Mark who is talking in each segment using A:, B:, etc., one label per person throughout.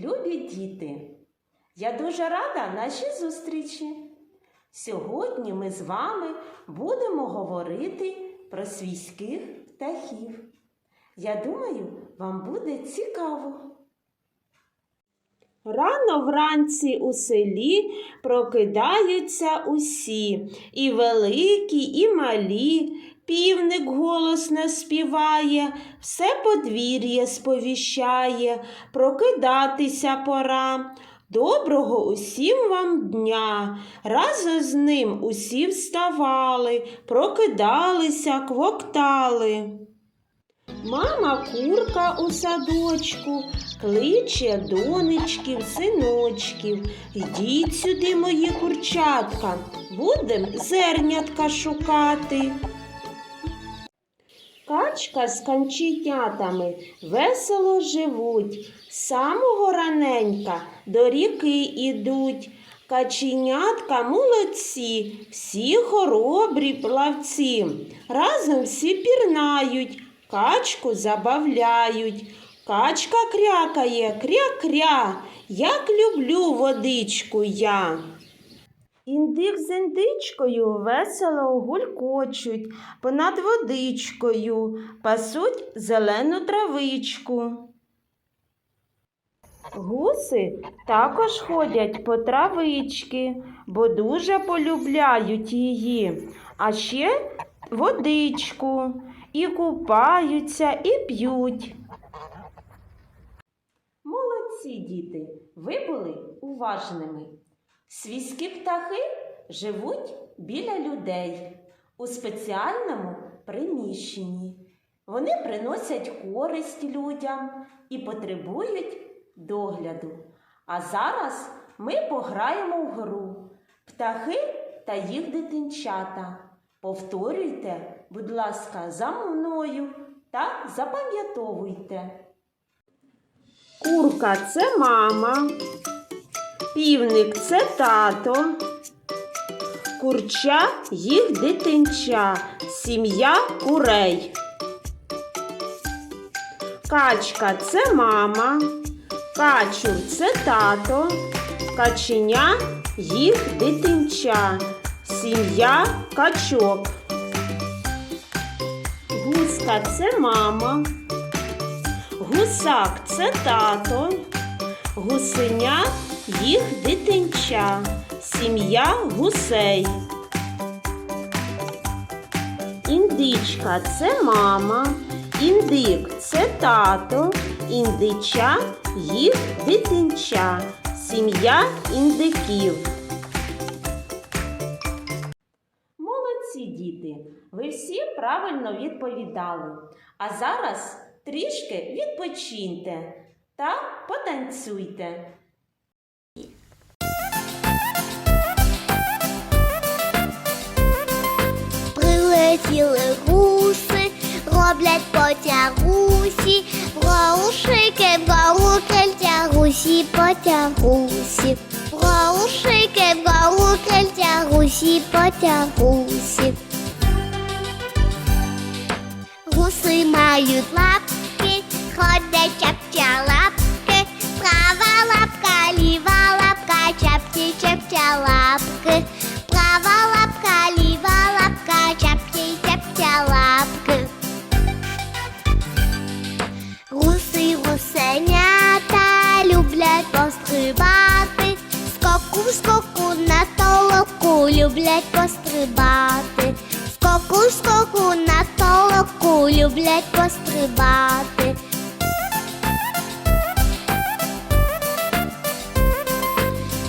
A: любі діти! Я дуже рада нашій зустрічі. Сьогодні ми з вами будемо говорити про свійських птахів. Я думаю, вам буде цікаво. Рано вранці у селі прокидаються усі, і великі, і малі. Півник голосно співає, все подвір'я сповіщає, прокидатися пора. Доброго усім вам дня. Разом з ним усі вставали, прокидалися, квоктали. Мама курка у садочку кличе донечків, синочків. Йдіть сюди, мої курчатка, будем зернятка шукати. Качка з канченятами весело живуть, самого раненька до ріки ідуть. Каченятка молодці, всі хоробрі плавці, разом всі пірнають, качку забавляють. Качка крякає, кря-кря, як люблю водичку я. Індик з індичкою весело гулькочуть понад водичкою, пасуть зелену травичку. Гуси також ходять по травички, бо дуже полюбляють її, а ще водичку і купаються, і п'ють. Молодці діти, ви були уважними. Свійські птахи живуть біля людей у спеціальному приміщенні. Вони приносять користь людям і потребують догляду. А зараз ми пограємо в гру птахи та їх дитинчата. Повторюйте, будь ласка, за мною та запам'ятовуйте. Курка це мама. Півник це тато, курча їх дитинча, сім'я курей. Качка це мама, качур це тато, каченя їх дитинча, сім'я качок. Гуска це мама, гусак це тато, гусеня їх дитинча, сім'я гусей. Індичка це мама, індик це тато, індича їх дитинча, сім'я індиків. Молодці діти, ви всі правильно відповідали. А зараз трішки відпочиньте та потанцюйте.
B: Роблять потягусі, Браушики, браукельтя, гусі потягусі, Браушики, браукельтя, тягусі, потягусі. Гуси мають лапки, ходять чапча скоку на толоку люблять пострибати, скоку скоку на толоку люблять пострибати.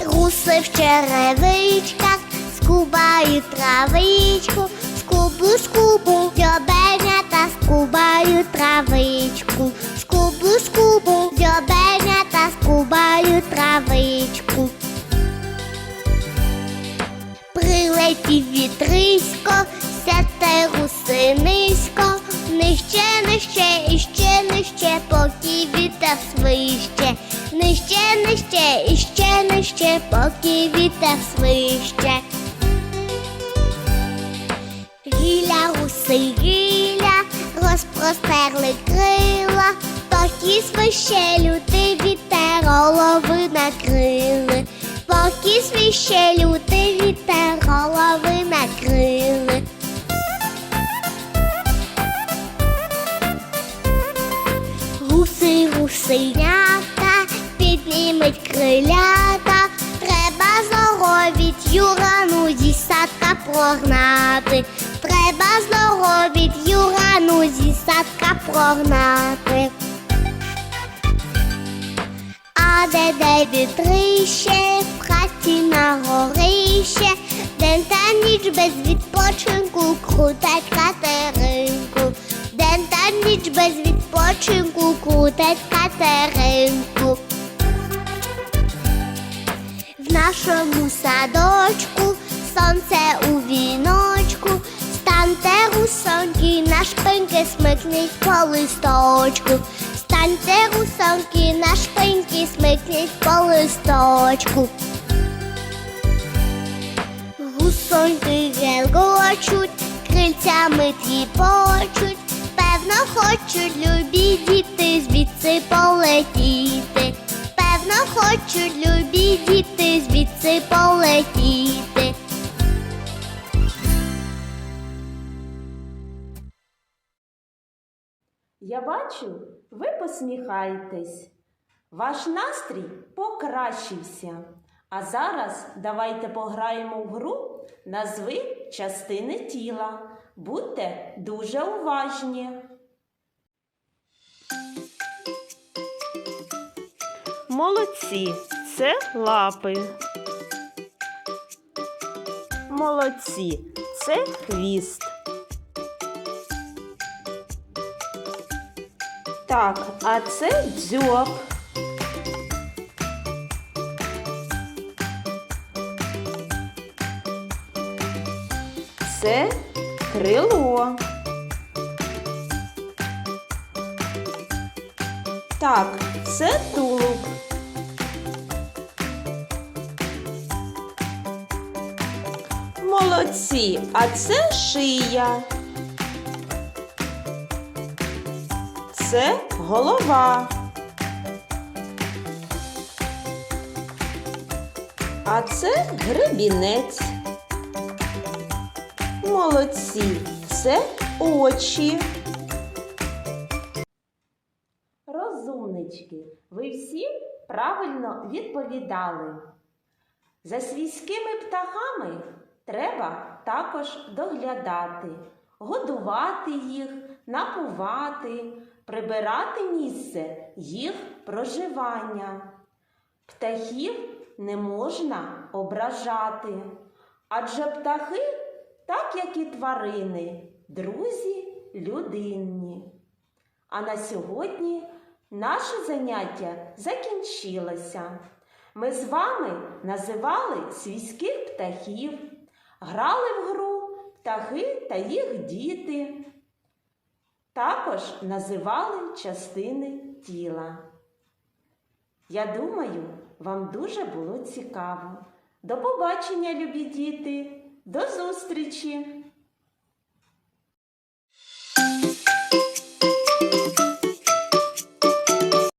B: Гуси в черевичках скубають травичку, скубу, скубу, дзьобенята скубають травичку, скубу, скубу, дзьобенята скубають травичку. Прилетів вітрисько, сяте гуси низько, нижче, нижче, і ще нижче, поки вітер свище, нижче, нижче, і ще нижче, поки вітер свище. Гіля, гуси, гіля, розпростерли крила, поки свище вітер вітер голови накрили, поки свіще лютий вітер голови накрили. Гуси, гусенята, піднімуть крилята, треба здоровіть юрану зі садка прогнати, треба здоровіть юрану зі садка прогнати. А де де вітрище, хаті на горище, день та ніч без відпочинку крутать катеринку, день та ніч без відпочинку крутать катеринку. В нашому садочку сонце у віночку, станьте русоньки, на шпиньки смикніть по листочку, станьте русоньки, на шпиньки смикніть по листочку. Гусоньки гелгочуть, крильцями тріпочуть, певно, хочуть любі діти звідси полетіти. Певно, хочуть любі діти звідси полетіти.
A: Я бачу, ви посміхаєтесь. Ваш настрій покращився. А зараз давайте пограємо в гру назви частини тіла. Будьте дуже уважні. Молодці, це лапи. Молодці, це хвіст. Так, а це дзьоб. Це крило. Так, це тулуб. Молодці, а це шия. Це голова. А це гребінець. Молодці, це очі. Розумнички, ви всі правильно відповідали. За свійськими птахами треба також доглядати, годувати їх, напувати, прибирати місце їх проживання. Птахів не можна ображати, адже птахи, так як і тварини, друзі людинні. А на сьогодні наше заняття закінчилося. Ми з вами називали свійських птахів, грали в гру птахи та їх діти. Також називали частини тіла. Я думаю, вам дуже було цікаво. До побачення, любі діти! До зустрічі!